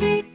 You.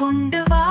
கொண்டு வா.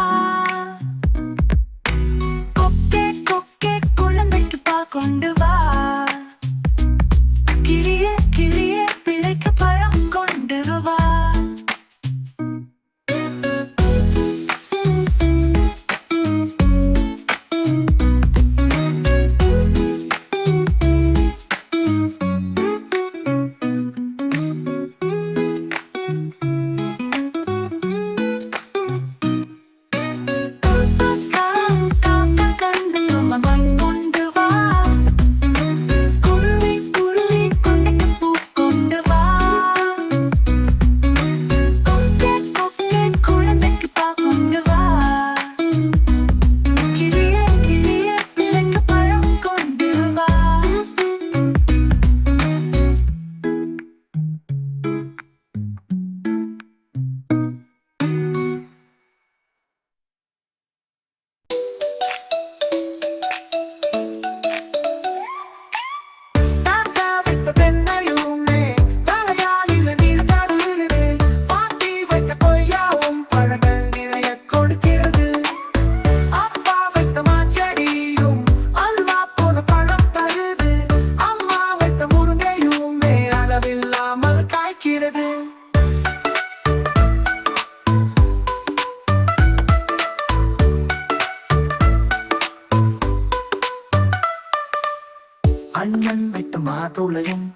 அண்ணன் வைத்த மாதுளையும்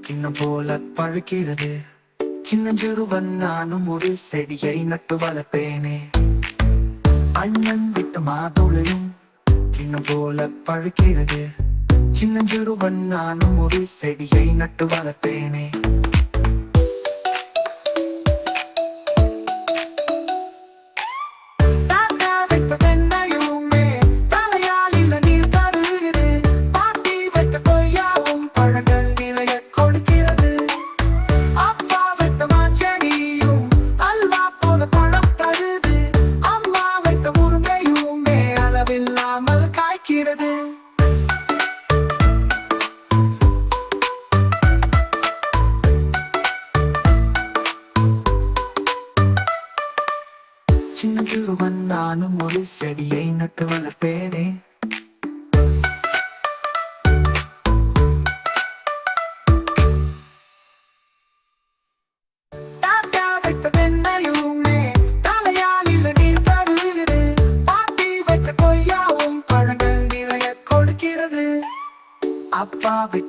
கிண்ணம் போல பழுக்கிறது. சின்னஞ்சிறுவன் நானும் ஒரு செடியை நட்டு வளர்ப்பேனே. அண்ணன் விட்ட மாதுளையும் கிண்ணம் போல பழுக்கிறது. சின்னஞ்சிறுவன் நானும் ஒரு செடியை நட்டு வளர்ப்பேனே.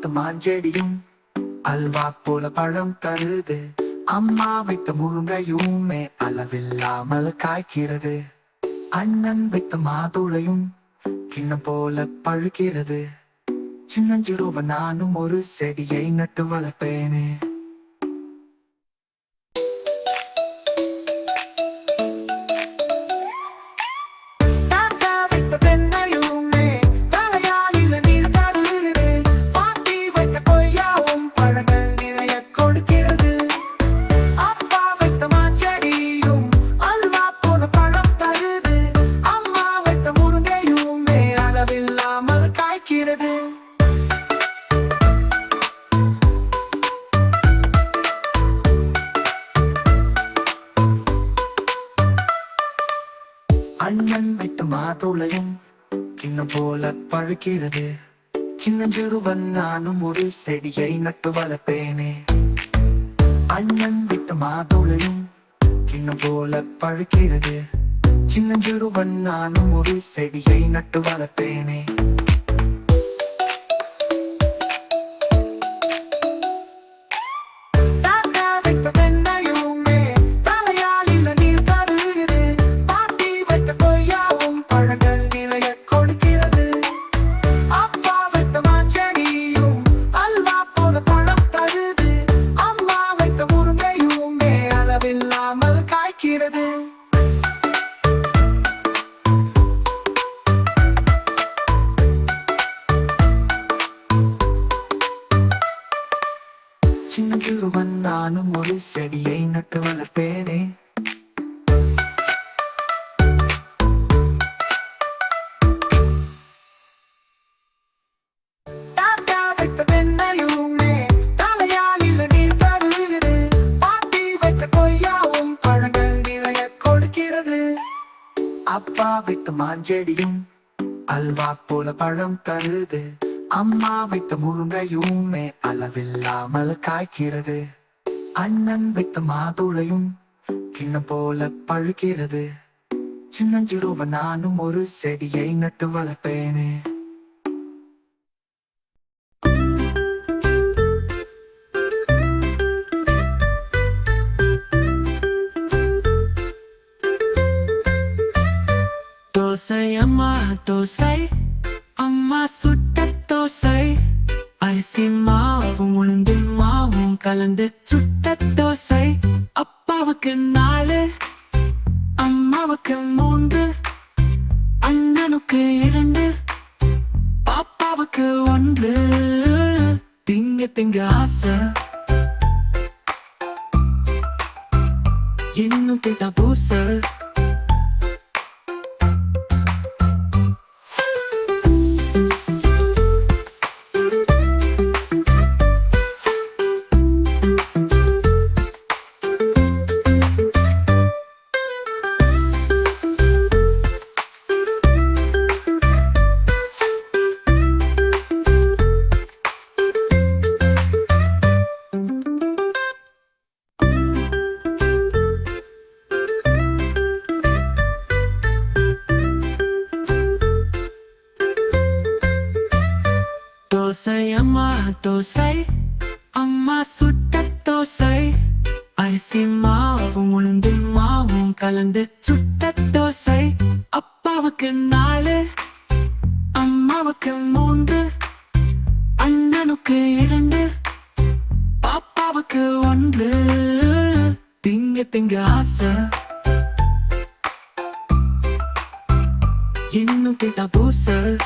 வைத்த மாஞ்செடியும் அல்வா போல பழம் தருது. அம்மா வைத்த முருங்கையுமே அளவில்லாமல் காய்க்கிறது. அண்ணன் வைத்த மாதுளையும் கிண்ண போல பழுக்கிறது. சின்னஞ்சிறுவ நானும் ஒரு செடியை நட்டு வளர்ப்பேனே. அண்ணன் வைத்த கிண்ணம் போல பழுக்கிறது. சின்னஞ்சிறுவன் நானும் ஒரு செடியை நட்டு வளர்ப்பேனே. அண்ணன் விட்ட மாதுளையும் கிண்ணம் போல பழுக்கிறது. சின்னஞ்சிறுவன் நானும் ஒரு செடியை நட்டு வளர்ப்பேனே. ஒருவன் நானும் ஒரு செடியை நட்டு கொடுக்கிறது. அப்பா வைத்த மாஞ்செடியும் அல்வா போல பழம் தருது. அம்மா வைத்த முருங்கையுமே அளவில்லாமல் காய்க்கிறது. அண்ணன் வைத்த மாதுளையும் கிண்ணம் போல பழுக்கிறது. சின்னஞ்சிறுவ நானும் ஒரு செடியை நட்டு வளர்ப்பேனே. தோசை அம்மா தோசை. அம்மா சுட்ட தோசை. அரிசி மாவும் உளுந்து மாவும் கலந்து சுட்ட தோசை. அப்பாவுக்கு நாலு அம்மாவுக்கு மூன்று அண்ணனுக்கு இரண்டு பாப்பாவுக்கு ஒன்று. திங்க திங்க ஆசை. இன்னும் கேட்டா பூசை. தோசை அம்மா தோசை. அம்மா சுட்ட தோசை. அரிசி மாவும் உளுந்து மாவும் கலந்து சுட்ட தோசை. அப்பாவுக்கு நாலு அம்மாவுக்கு மூன்று அண்ணனுக்கு இரண்டு பாப்பாவுக்கு ஒன்று. திங்க திங்க ஆசை. இன்னும் கேட்டா தோசை